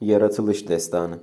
Yaratılış Destanı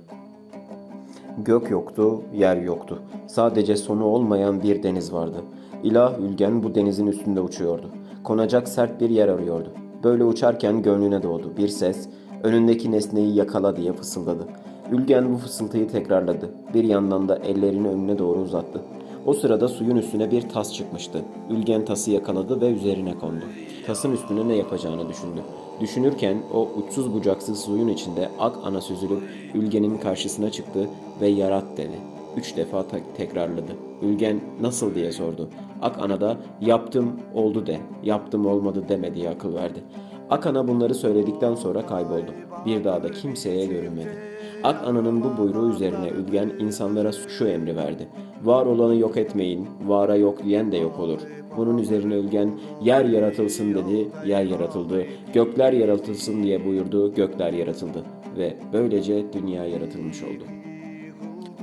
Gök yoktu, yer yoktu. Sadece sonu olmayan bir deniz vardı. İlah Ülgen bu denizin üstünde uçuyordu. Konacak sert bir yer arıyordu. Böyle uçarken gönlüne doğdu. Bir ses, önündeki nesneyi yakala diye fısıldadı. Ülgen bu fısıltıyı tekrarladı. Bir yandan da ellerini önüne doğru uzattı. O sırada suyun üstüne bir tas çıkmıştı. Ülgen tası yakaladı ve üzerine kondu. Tasın üstüne ne yapacağını düşündü. Düşünürken o uçsuz bucaksız suyun içinde ak ana süzülüp Ülgen'in karşısına çıktı ve yarat dedi. Üç defa te- tekrarladı. Ülgen nasıl diye sordu. Ak ana da yaptım oldu de, yaptım olmadı deme diye akıl verdi. Ak ana bunları söyledikten sonra kayboldu. Bir daha da kimseye görünmedi. Ak ananın bu buyruğu üzerine Ülgen insanlara şu emri verdi. Var olanı yok etmeyin, vara yok diyen de yok olur. Bunun üzerine Ülgen yer yaratılsın dedi, yer yaratıldı. Gökler yaratılsın diye buyurdu, gökler yaratıldı. Ve böylece dünya yaratılmış oldu.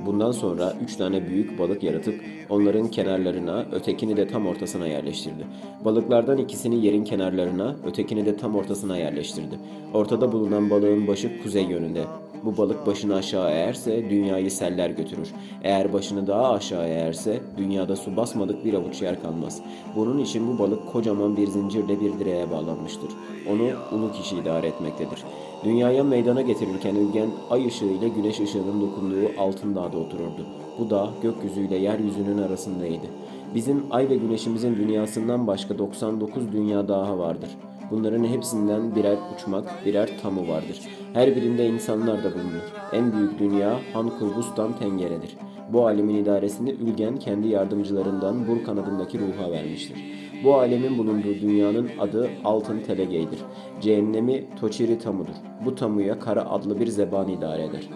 Bundan sonra üç tane büyük balık yaratıp onların kenarlarına, ötekini de tam ortasına yerleştirdi. Balıklardan ikisini yerin kenarlarına, ötekini de tam ortasına yerleştirdi. Ortada bulunan balığın başı kuzey yönünde. Bu balık başını aşağı eğerse dünyayı seller götürür. Eğer başını daha aşağı eğerse dünyada su basmadık bir avuç yer kalmaz. Bunun için bu balık kocaman bir zincirle bir direğe bağlanmıştır. Onu ulu kişi idare etmektedir. Dünyaya meydana getirirken Ülgen ay ışığı ile güneş ışığının dokunduğu altın dağda otururdu. Bu dağ gökyüzüyle yeryüzünün arasındaydı. Bizim ay ve güneşimizin dünyasından başka 99 dünya daha vardır. Bunların hepsinden birer uçmak, birer tamu vardır. Her birinde insanlar da bulunur. En büyük dünya Han Kurbustan Tengere'dir. Bu alemin idaresini Ülgen kendi yardımcılarından Burkan adındaki ruha vermiştir. Bu alemin bulunduğu dünyanın adı Altın Telegey'dir. Cehennemi Toçiri Tamu'dur. Bu tamuya Kara adlı bir zeban idare eder.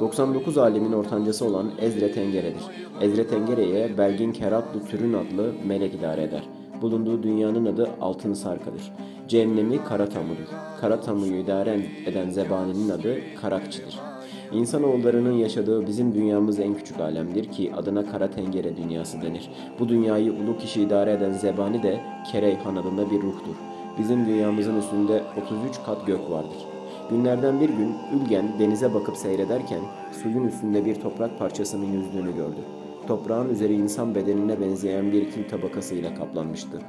99 alemin ortancası olan Ezre Tengere'dir. Ezre Tengere'ye Belgin Keratlı Türün adlı melek idare eder. Bulunduğu dünyanın adı Altın Sarka'dır. Cehennemi Kara Tamu'dur. Kara Tamu'yu idare eden zebaninin adı Karakçı'dır. İnsanoğullarının yaşadığı bizim dünyamız en küçük alemdir ki adına Kara Tengere dünyası denir. Bu dünyayı ulu kişi idare eden zebani de Kereyhan adında bir ruhtur. Bizim dünyamızın üstünde 33 kat gök vardır. Günlerden bir gün Ülgen denize bakıp seyrederken suyun üstünde bir toprak parçasının yüzdüğünü gördü. Toprağın üzeri insan bedenine benzeyen bir kil tabakasıyla kaplanmıştı.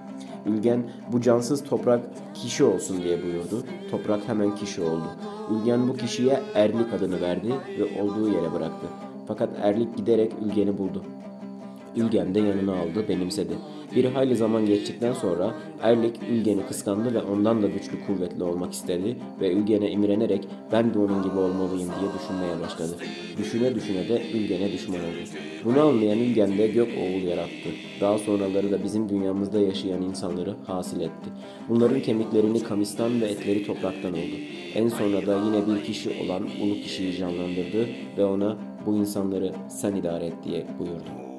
Ülgen bu cansız toprak kişi olsun diye buyurdu. Toprak hemen kişi oldu. Ülgen bu kişiye Erlik adını verdi ve olduğu yere bıraktı. Fakat Erlik giderek Ülgen'i buldu. Ülgen de yanına aldı, benimsedi. Bir hayli zaman geçtikten sonra Erlik Ülgen'i kıskandı ve ondan da güçlü kuvvetli olmak istedi ve Ülgen'e imrenerek ben de onun gibi olmalıyım diye düşünmeye başladı. Düşüne düşüne de Ülgen'e düşman oldu. Bunu anlayan Ülgen de gök oğul yarattı. Daha sonraları da bizim dünyamızda yaşayan insanları hasil etti. Bunların kemiklerini kamistan ve etleri topraktan oldu. En sonra da yine bir kişi olan ulu kişiyi canlandırdı ve ona bu insanları sen idare et diye buyurdu.